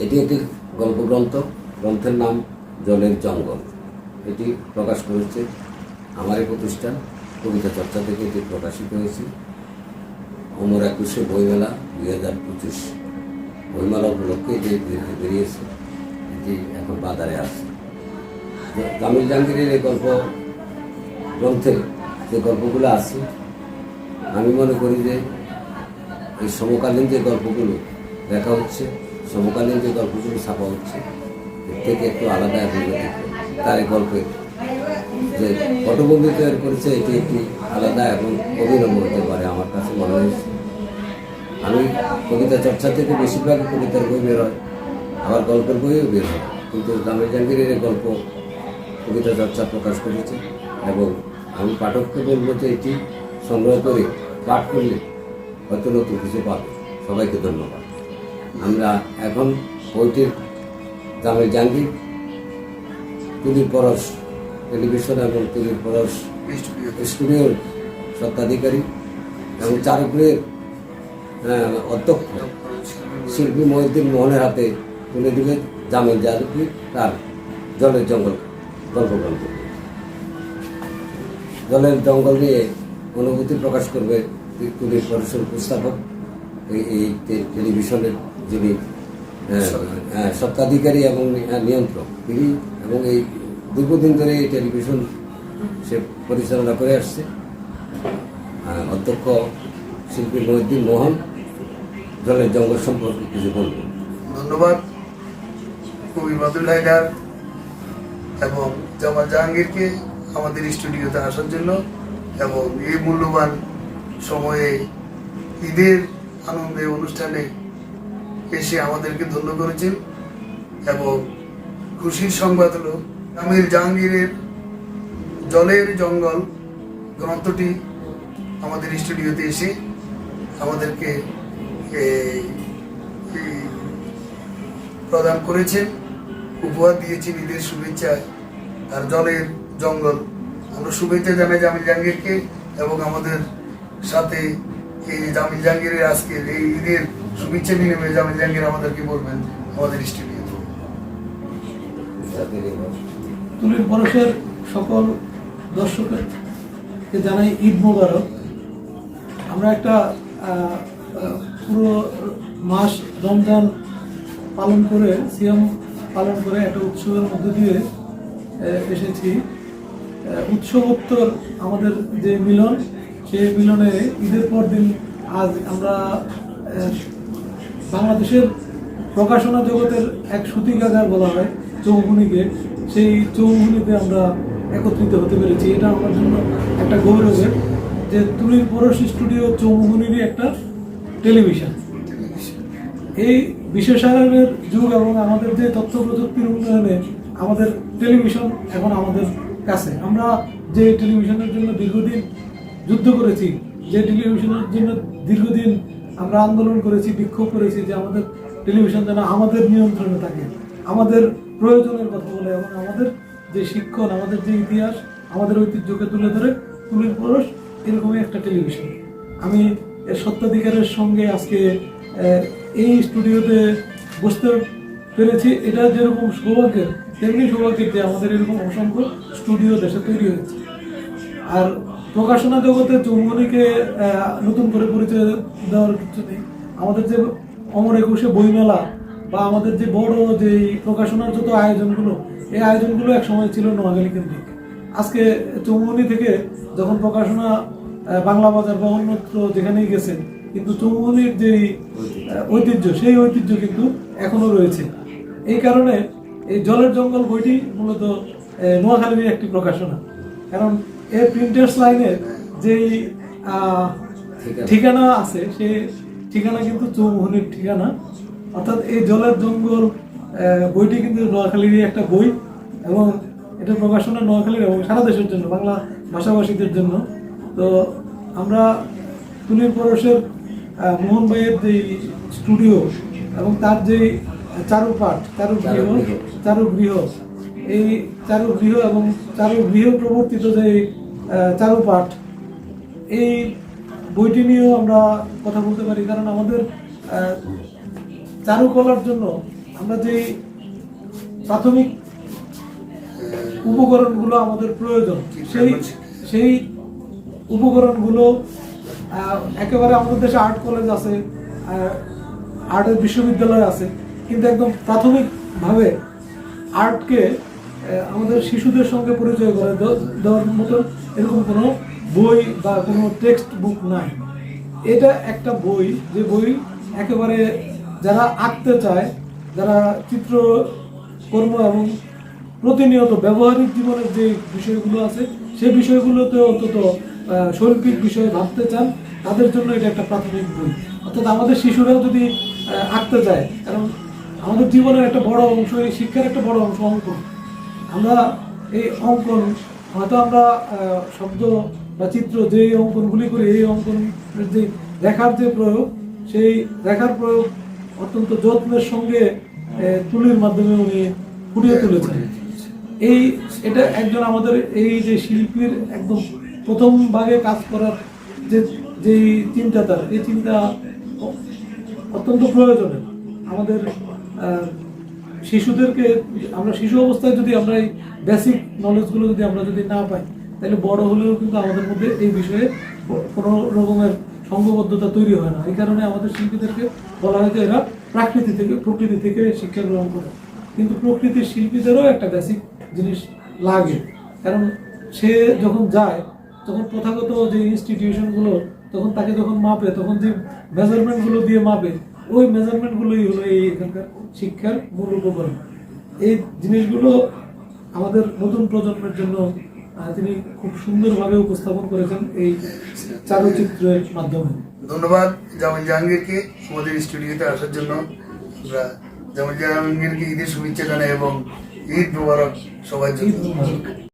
এটি একটি গল্পগ্রন্থ, গ্রন্থের নাম জলের জঙ্গল। এটি প্রকাশ করেছে আমারই প্রতিষ্ঠান। কবিতা চর্চা থেকে এটি প্রকাশিত হয়েছে। অমর একুশে বইমেলা দুই হাজার পঁচিশ। বইমেলা উপলক্ষে এটি বের- বেরিয়েছে। এটি এখন বাজারে আছে। তামিল জাহাঙ্গীরের এই গল্প গ্রন্থে যে গল্পগুলো আছে, আমি মনে করি যে এই সমকালীন যে গল্পগুলো দেখা হচ্ছে সমকালীন যে গল্পগুলো ছাপা হচ্ছে। এর থেকে একটু আলাদা ব্যতিক্রম। তার গল্পের যে পটভূমি তৈরি করেছে এটি একটি আলাদা এবং অভিনব হতে পারে আমার কাছে মনে হয়েছে। আমি কবিতা চর্চা থেকে বেশিরভাগ কবিতার বই বের হয় আবার গল্পের বইও বের হয়। কিন্তু জামিল জাহাঙ্গীরের গল্প কবিতা চর্চা প্রকাশ করেছে এবং আমি পাঠককে বলব যে এটি সংগ্রহ করে পাঠ করলে হয়তো নতুন কিছু পাবে। সবাইকে ধন্যবাদ। আমরা এখন বইটির জামিল জাহাঙ্গীর তুলির পরশ টেলিভিশন এবং তুলির পরশ স্টুডিওর স্বত্বাধিকারী এবং চারুপুরের অধ্যক্ষ শিল্পী মহিউদ্দিন মোহনের হাতে তুলে দিবে জামিল জাহাঙ্গীর তার জলের জঙ্গল গল্পগ্রন্থ জলের জঙ্গল নিয়ে অনুভূতি প্রকাশ করবে তুলির পরশের উপস্থাপক এই টেলিভিশনের যিনি আহ, আহ, স্বত্বাধিকারী এবং নি- নিয়ন্ত্রক। তিনি এবং এই দীর্ঘদিন ধরে এই টেলিভিশন সে পরিচালনা করে আসছে। অধ্যক্ষ শিল্পী মহিউদ্দিন মোহন জলের জঙ্গল সম্পর্কে কিছু বলবেন। ধন্যবাদ। কবি বাদুল হায়দার এবং জামাল জাহাঙ্গীরকে আমাদের স্টুডিওতে আসার জন্য এবং এই মূল্যবান সময়ে ঈদের আনন্দে অনুষ্ঠানে এসে আমাদেরকে ধন্য করেছেন এবং খুশির সংবাদ হলো, আমির জাহাঙ্গীরের জলের জঙ্গল গ্রন্থটি আমাদের স্টুডিওতে এসে আমাদেরকে প্রদান করেছেন, উপহার দিয়েছেন ঈদের শুভেচ্ছা আর জলের জঙ্গল। আমরা শুভেচ্ছা জানাই জামিল জাহাঙ্গীরকে এবং আমাদের সাথে এই জামিল জাহাঙ্গীরের আজকের এই ঈদের শুভেচ্ছা বিনিময়ে জামিল জাহাঙ্গীর আমাদেরকে বলবেন? আমাদের স্টুডিওতে তুলির পরশের সকল দর্শককে জানাই ঈদ মোবারক। আমরা একটা পুরো মাস রমজান পালন করে, সিয়াম পালন করে একটা উৎসবের মধ্য দিয়ে এসেছি। উৎসবোত্তর আমাদের যে মিলন, সেই মিলনে ঈদের পর দিন আজ আমরা বাংলাদেশের প্রকাশনা জগতের এক সূতিকাগার বলা হয় চৌমুনিকে সেই চৌমুনিতে আমরা একত্রিত হতে পেরেছি। এটা আমার জন্য একটা গৌরবের যে তুলির পরশ স্টুডিও চৌমুনিরই একটা টেলিভিশন। এই বিশেষায়নের যুগ এবং আমাদের যে তথ্য প্রযুক্তির উন্নয়নে আমাদের টেলিভিশন এখন আমাদের কাছে। আমরা যে টেলিভিশনের জন্য দীর্ঘদিন যুদ্ধ করেছি, যে টেলিভিশনের জন্য দীর্ঘদিন আমরা আন্দোলন করেছি, বিক্ষোভ করেছি যে আমাদের টেলিভিশন যেন আমাদের নিয়ন্ত্রণে থাকে, আমাদের প্রয়োজনের কথা বলে এবং আমাদের যে শিক্ষণ, আমাদের যে ইতিহাস, আমাদের ঐতিহ্যকে তুলে ধরে তুলির পরশ এরকমই একটা টেলিভিশন। আমি এর সত্যাধিকারের সঙ্গে আজকে এই স্টুডিওতে বসতে পেরেছি। এটা যেরকম সৌভাগ্যের, তেমনি সৌভাগ্যের যে আমাদের এরকম অসংখ্য স্টুডিও দেশে তৈরি হয়েছে। আর প্রকাশনা জগতে চৌমনিকে নতুন করে পরিচয় দেওয়ার কিছু নেই। আমাদের যে অমর একুশে বইমেলা বা আমাদের যে বড় যে প্রকাশনার যত আয়োজনগুলো, এই আয়োজনগুলো এক সময় ছিল নোয়াখালী কেন্দ্রিক। আজকে চৌমনি থেকে যখন প্রকাশনা বাংলা বাজার বা অন্যত্র যেখানেই গেছেন কিন্তু চৌমনির যে ঐতিহ্য, সেই ঐতিহ্য কিন্তু এখনও রয়েছে। এই কারণে এই জলের জঙ্গল বইটি মূলত নোয়াখালীর একটি প্রকাশনা। কারণ এর প্রিন্টার্স লাইনের যেই ঠিকানা। আছে সে ঠিকানা কিন্তু চৌমোহনের ঠিকানা অর্থাৎ এই জলের জঙ্গল বইটি কিন্তু নোয়াখালীরই একটা বই এবং এটা প্রকাশনা নোয়াখালীর এবং সারা দেশের জন্য বাংলা ভাষাভাষীদের জন্য তো আমরা তুলির পরশের মোহন ভাইয়ের যে স্টুডিও এবং তার যে চারুপাঠ চারুগৃহ চারুগৃহ। এই চারুগৃহ এবং চারুগৃহ প্রবর্তিত যে চারুপাঠ, এই বইটি নিয়েও আমরা কথা বলতে পারি। কারণ আমাদের চারুকলার জন্য আমরা যে প্রাথমিক উপকরণগুলো আমাদের প্রয়োজন, সেই সেই উপকরণগুলো একেবারে আমাদের দেশে আর্ট কলেজ আছে আর্টের বিশ্ববিদ্যালয় আছে, কিন্তু একদম প্রাথমিকভাবে আর্টকে আমাদের শিশুদের সঙ্গে পরিচয় করে দেওয়ার মতো এরকম কোনো বই বা কোনো টেক্সট বুক নাই। এটা একটা বই, যে বই একেবারে যারা আঁকতে চায়, যারা চিত্র কর্ম এবং প্রতিনিয়ত ব্যবহারিক জীবনের যে বিষয়গুলো আছে সেই বিষয়গুলোতে অন্তত শৈল্পিক বিষয়ে ভাবতে চান, তাদের জন্য এটা একটা প্রাথমিক বই। অর্থাৎ আমাদের শিশুরাও যদি আঁকতে চায়, কারণ আমাদের জীবনের একটা বড় অংশ, এই শিক্ষার একটা বড় অংশ অঙ্কন আমরা এই অঙ্কন হয়তো আমরা শব্দ বা চিত্র যে অঙ্কনগুলি করি এই অঙ্কনের যে রেখার যে প্রয়োগ সেই রেখার প্রয়োগ অত্যন্ত যত্নের সঙ্গে তুলির মাধ্যমে উনি ফুটিয়ে তুলেছেন। এই এটা একজন আমাদের এই যে শিল্পীর একদম প্রথম ভাগে কাজ করার যে যেই চিন্তাটা এই চিন্তা অত্যন্ত প্রয়োজনীয়। আমাদের শিশুদেরকে, আমরা শিশু অবস্থায় যদি আমরা এই বেসিক নলেজগুলো যদি আমরা যদি না পাই, তাহলে বড় হলেও কিন্তু আমাদের মধ্যে এই বিষয়ে কোনো রকমের সঙ্গবদ্ধতা তৈরি হয় না। এই কারণে আমাদের শিল্পীদেরকে বলা হয় যে এরা প্রাকৃতি থেকে, প্রকৃতি থেকে শিক্ষা গ্রহণ করে। কিন্তু প্রকৃতির শিল্পীদেরও একটা বেসিক জিনিস লাগে। কারণ সে যখন যায়, তখন প্রথাগত যে ইনস্টিটিউশনগুলো তখন তাকে যখন মাপে, তখন যে মেজারমেন্টগুলো দিয়ে মাপে ওই মেজারমেন্টগুলোই হলো এই এখানকার শিক্ষার মূল উপকরণ। এই জিনিসগুলো আমাদের নতুন প্রজন্মের জন্য তিনি খুব সুন্দরভাবে উপস্থাপন করেছেন এই চালচিত্রের মাধ্যমে। ধন্যবাদ জামাল জাহাঙ্গীরকে আমাদের স্টুডিওতে আসার জন্য। আমরা জামাল জাহাঙ্গীরকে ঈদের শুভেচ্ছা জানাই এবং ঈদ মুবারক সবাই জন্য। ঈদ মুবারক।